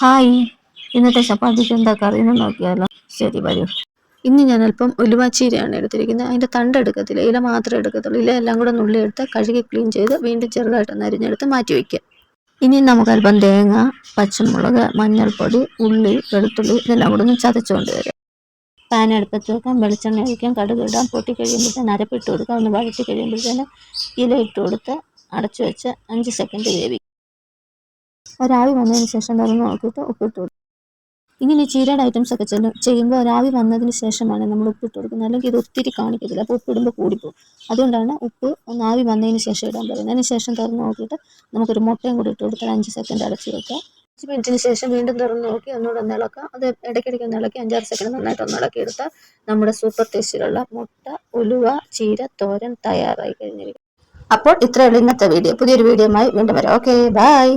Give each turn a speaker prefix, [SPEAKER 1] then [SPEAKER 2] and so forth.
[SPEAKER 1] Hi. ഇന്നത്തെ ചപ്പാത്തിക്ക് എന്താ കറിയെന്ന് നോക്കിയാലോ? ശരി വരൂ. ഇന്ന് ഞാൻ അല്പം ഉലുവാച്ചീരയാണ് എടുത്തിരിക്കുന്നത്. അതിന്റെ തണ്ട് എടുക്കത്തില്ല ഇല മാത്രമേ എടുക്കത്തുള്ളൂ. ഇല എല്ലാം കൂടെ നുള്ളിയെടുത്ത് കഴുകി ക്ലീൻ ചെയ്ത് വീണ്ടും ചെറുതായിട്ടൊന്ന് അരിഞ്ഞെടുത്ത് മാറ്റി വയ്ക്കുക ഇനി നമുക്ക് അല്പം തേങ്ങ പച്ചമുളക് മഞ്ഞൾപ്പൊടി ഉള്ളി വെളുത്തുള്ളി ഇതെല്ലാം കൂടെ ഒന്ന് ചതച്ചുകൊണ്ട് വരാം. പാൻ അടുപ്പത്ത് വെക്കാം. വെളിച്ചെണ്ണ ഒഴിക്കാം. കടുക് ഇടാം. പൊട്ടി കഴിയുമ്പോഴത്തേന് അരപ്പിട്ട് കൊടുക്കാം. ഒന്ന് വഴറ്റി കഴിയുമ്പോഴത്തേന് ഇല ഇട്ട് കൊടുത്ത് അടച്ചു വെച്ച് അഞ്ച് സെക്കൻഡ് വേവിക്കും. ഒരാവി വന്നതിന് ശേഷം തുറന്ന് നോക്കിയിട്ട് ഉപ്പിട്ട് കൊടുക്കും. ഇങ്ങനെ ചീരയുടെ ഐറ്റംസ് ഒക്കെ ചെല്ലും ചെയ്യുമ്പോൾ ഒരാവി വന്നതിന് ശേഷമാണ് നമ്മൾ ഉപ്പിട്ട് കൊടുക്കുന്നത്. അല്ലെങ്കിൽ ഇത് ഒത്തിരി കാണിക്കത്തില്ല. അപ്പോൾ ഉപ്പിടുമ്പോൾ കൂടിപ്പോകും അതുകൊണ്ടാണ് ഉപ്പ് ഒന്ന് ആവി വന്നതിന് ശേഷം ഇടാൻ പറയുന്നത്. അതിന് ശേഷം തുറന്ന് നോക്കിയിട്ട് നമുക്കൊരു മുട്ടയും കൂടി ഇട്ട് കൊടുത്താൽ അഞ്ച് സെക്കൻഡ് അടച്ച് വെക്കുക. അഞ്ച് മിനിറ്റിന് ശേഷം വീണ്ടും തുറന്ന് നോക്കി ഒന്നുകൂടെ ഒന്ന് ഇളക്കാം അത് ഇടയ്ക്കിടയ്ക്ക് ഒന്ന് ഇളക്കി അഞ്ചാറ് സെക്കൻഡ് നന്നായിട്ട് ഒന്ന് ഇളക്കി എടുത്താൽ നമ്മുടെ സൂപ്പർ ടേസ്റ്റിലുള്ള മുട്ട ഉലുവ ചീര തോരൻ തയ്യാറായി കഴിഞ്ഞിരിക്കും അപ്പോൾ ഇത്രയുള്ള ഇന്നത്തെ വീഡിയോ പുതിയൊരു വീഡിയോ ആയി വീണ്ടും വരാം. Okay bye